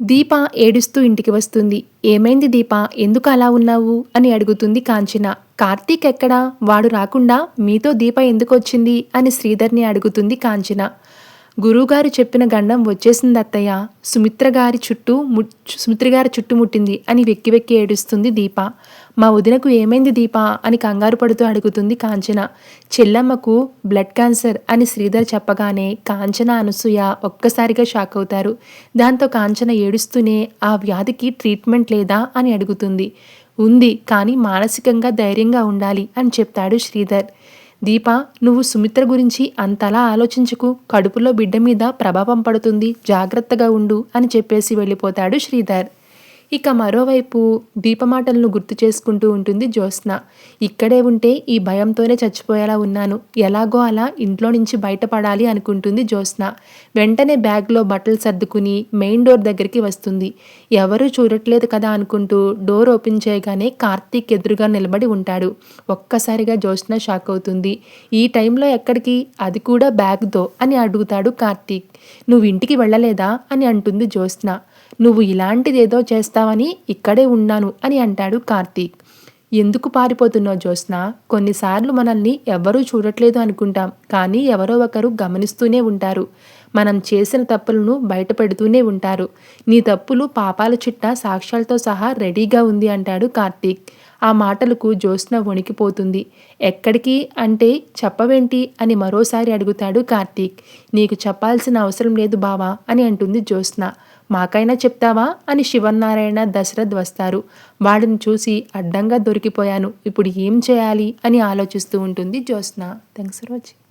దీప ఏడుస్తూ ఇంటికి వస్తుంది. ఏమైంది దీప? ఎందుకు అలా ఉన్నావు? అని అడుగుతుంది కాంచన. కార్తీక్ ఎక్కడా? వాడు రాకుండా మీతో దీప ఎందుకు వచ్చింది అని శ్రీధర్ని అడుగుతుంది కాంచన. గురువుగారు చెప్పిన గండం వచ్చేసింది అత్తయ్య సుమిత్ర గారి చుట్టూ ము సుమిత్ర గారి చుట్టుముట్టింది అని వెక్కి వెక్కి ఏడుస్తుంది దీప. మా వదినకు ఏమైంది దీప? అని కంగారు పడుతూ అడుగుతుంది కాంచన. చెల్లమ్మకు బ్లడ్ క్యాన్సర్ అని శ్రీధర్ చెప్పగానే కాంచన అనసూయ ఒక్కసారిగా షాక్ అవుతారు. దాంతో కాంచన ఏడుస్తూనే ఆ వ్యాధికి ట్రీట్మెంట్ లేదా అని అడుగుతుంది. ఉంది కానీ మానసికంగా ధైర్యంగా ఉండాలి అని చెప్తాడు శ్రీధర్. దీప నువ్వు సుమిత్ర గురించి అంతలా ఆలోచించుకు. కడుపులో బిడ్డ మీద ప్రభావం పడుతుంది. జాగ్రత్తగా ఉండు అని చెప్పేసి వెళ్ళిపోతాడు శ్రీధర్. ఇక మరోవైపు దీపమాటలను గుర్తు చేసుకుంటూ ఉంటుంది జ్యోత్స్న. ఇక్కడే ఉంటే ఈ భయంతోనే చచ్చిపోయేలా ఉన్నాను. ఎలాగో అలా ఇంట్లో నుంచి బయటపడాలి అనుకుంటుంది జ్యోత్స్న. వెంటనే బ్యాగ్లో బట్టలు సర్దుకుని మెయిన్ డోర్ దగ్గరికి వస్తుంది. ఎవరూ చూడట్లేదు కదా అనుకుంటూ డోర్ ఓపెన్ చేయగానే కార్తీక్ ఎదురుగా నిలబడి ఉంటాడు. ఒక్కసారిగా జ్యోత్స్న షాక్ అవుతుంది. ఈ టైంలో ఎక్కడికి? అది కూడా బ్యాగ్తో అని అడుగుతాడు కార్తీక్. నువ్వు ఇంటికి వెళ్ళలేదా? అని అంటుంది జ్యోత్స్న. నువ్వు ఇలాంటిదేదో చేస్తావని ఇక్కడే ఉన్నాను అని అంటాడు కార్తీక్. ఎందుకు పారిపోతున్నావు జ్యోత్స్న? కొన్నిసార్లు మనల్ని ఎవ్వరూ చూడట్లేదు అనుకుంటాం కానీ ఎవరో ఒకరు గమనిస్తూనే ఉంటారు. మనం చేసిన తప్పులను బయటపెడుతూనే ఉంటారు. నీ తప్పులు పాపాల చిట్ట సాక్ష్యాలతో సహా రెడీగా ఉంది అంటాడు కార్తీక్. ఆ మాటలకు జ్యోత్స్న వణికిపోతుంది. ఎక్కడికి అంటే చెప్పవేంటి అని మరోసారి అడుగుతాడు కార్తీక్. నీకు చెప్పాల్సిన అవసరం లేదు బావా అని అంటుంది జ్యోత్స్న. మాకైనా చెప్తావా అని శివనారాయణ దశరథ్ వస్తారు. వాడిని చూసి అడ్డంగా దొరికిపోయాను. ఇప్పుడు ఏం చేయాలి అని ఆలోచిస్తూ ఉంటుంది జ్యోత్స్న. Thanks for watching.